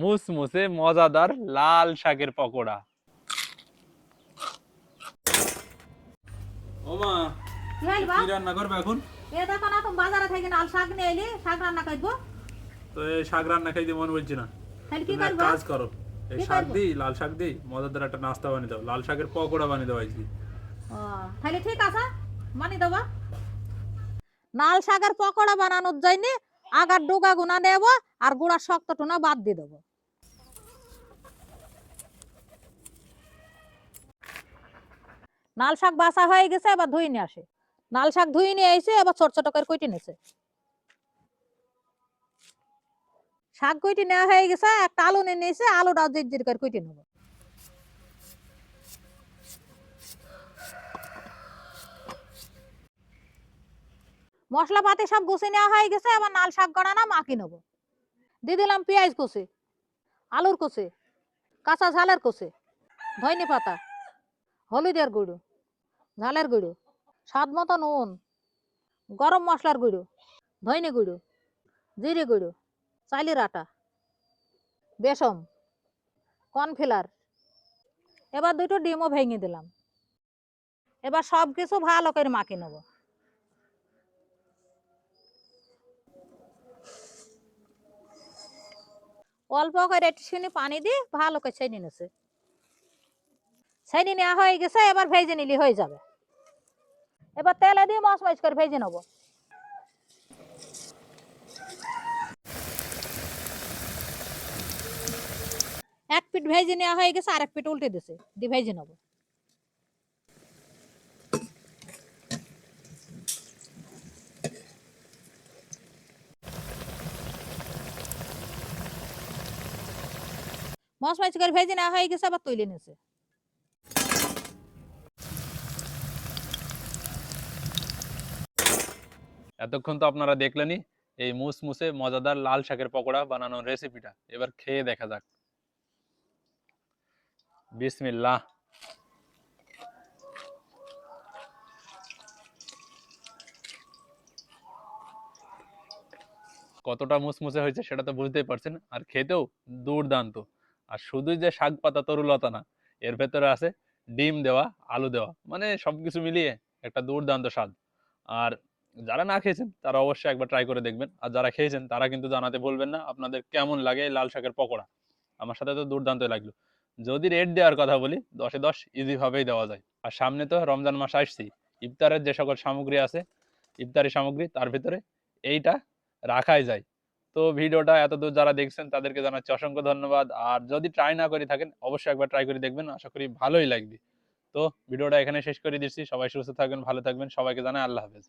মুসমুসে মজাদার লাল শাকের পকোড়া। ওমা কি রান্না করবে এখন? এ দেখো না তুমি বাজারে থেকে নাল শাক নিয়ে এলি শাক রান্না করব। তো এই শাক রান্না খাইতে মন বলছি না। তাহলে কি করব? কাজ করো এই শাক? দিই লাল শাক দিই মজাদার একটা নাস্তা বানিয়ে দাও লাল শাকের পকোড়া বানিয়ে দাও আজকে। ও তাহলে ঠিক আছে মানি দেবো। নাল শাকের পকোড়া বানানোর জন্য আগার ডোগা গুনা নেব আর গুড়া শক্ত টুনা বাদ দিয়ে দেবো। নাল শাক বাসা হয়ে গেছে, এবার ধুই নিয়ে আসে। নাল শাক ধুই নিয়ে এসে এবার ছোট ছোট করে কুইটি নিয়েছে শাক কুইটি নেওয়া হয়ে গেছে, একটা আলু নিয়ে নিয়েছে আলুটা জির জির করে কুইটি নেব। মশলাপাতি সব গুছিয়ে নেওয়া হয়ে গেছে এবার নাল শাক গড়া না মাখি নেব। দিয়ে দিলাম পেঁয়াজ কুচি, আলুর কুচি, কাঁচা ঝালের কুচি, ধইনি পাতা, হলুদের গুঁড়ো, ঝালের গুঁড়ো, স্বাদ মতো নুন, গরম মশলার গুঁড়ো, ধইনি গুঁড়ো, জিরে গুঁড়ো চাইলির আটা বেসম কর্নফ্লার, এবার দুটো ডিমও ভেঙে দিলাম। এবার সব কিছু ভালো করে মাখিয়ে নেব। অল্প করে একটুখানি পানি দিয়ে ভালো করে ছাইনি নিছে। ছাইনি নেওয়া হয়ে গেছে, এবার ভেজে নিলে হয়ে যাবে। এবার তেলে দিয়ে মাছ মাছ করে ভেজে নেব। এক পিঠ ভেজে নেওয়া হয়ে গেছে আর এক পিঠ উল্টে দিছে, দিয়ে ভেজে নেব। মাছ মাছ করে ভেজে নেওয়া হয়ে গেছে, আবার নিয়েছে এতক্ষণ তো আপনারা এই মজাদার লাল শাকের পকোড়া বানানোর রেসিপিটা এবার খেয়ে দেখা যাক। বিসমিল্লাহ। কতটা মুসমুসে হয়েছে সেটা তো বুঝতেই পারছেন, আর খেতেও দুর্দান্ত। আর শুধু যে শাক পাতা তরুলতা না, এর ভেতরে আছে ডিম দেওয়া, আলু দেওয়া মানে সবকিছু মিলিয়ে একটা দুর্দান্ত স্বাদ। আর যারা না খেয়েছেন, তারা অবশ্যই একবার ট্রাই করে দেখবেন। আর যারা খেয়েছেন, তারা কিন্তু জানাতে বলবেন না আপনাদের কেমন লাগে লাল শাকের পকোড়া। আমার সাথে তো দুর্দান্ত লাগল। যদি রেট দেওয়ার কথা বলি, দশে দশ ইজিভাবেই দেওয়া যায়। আর সামনে তো রমজান মাস আসছি ইফতারের যে সকল সামগ্রী আছে, ইফতারি সামগ্রী, তার ভিতরে এইটা রাখাই যায়। তো ভিডিওটা এতদূর যারা দেখছেন, তাদেরকে জানাচ্ছি অসংখ্য ধন্যবাদ। আর যদি ট্রাই না করে থাকেন, অবশ্যই একবার ট্রাই করে দেখবেন, আশা করি ভালোই লাগবে। তো ভিডিওটা এখানে শেষ করে দিচ্ছি। সবাই সুস্থ থাকবেন, ভালো থাকবেন। সবাইকে জানাই আল্লাহ হাফেজ।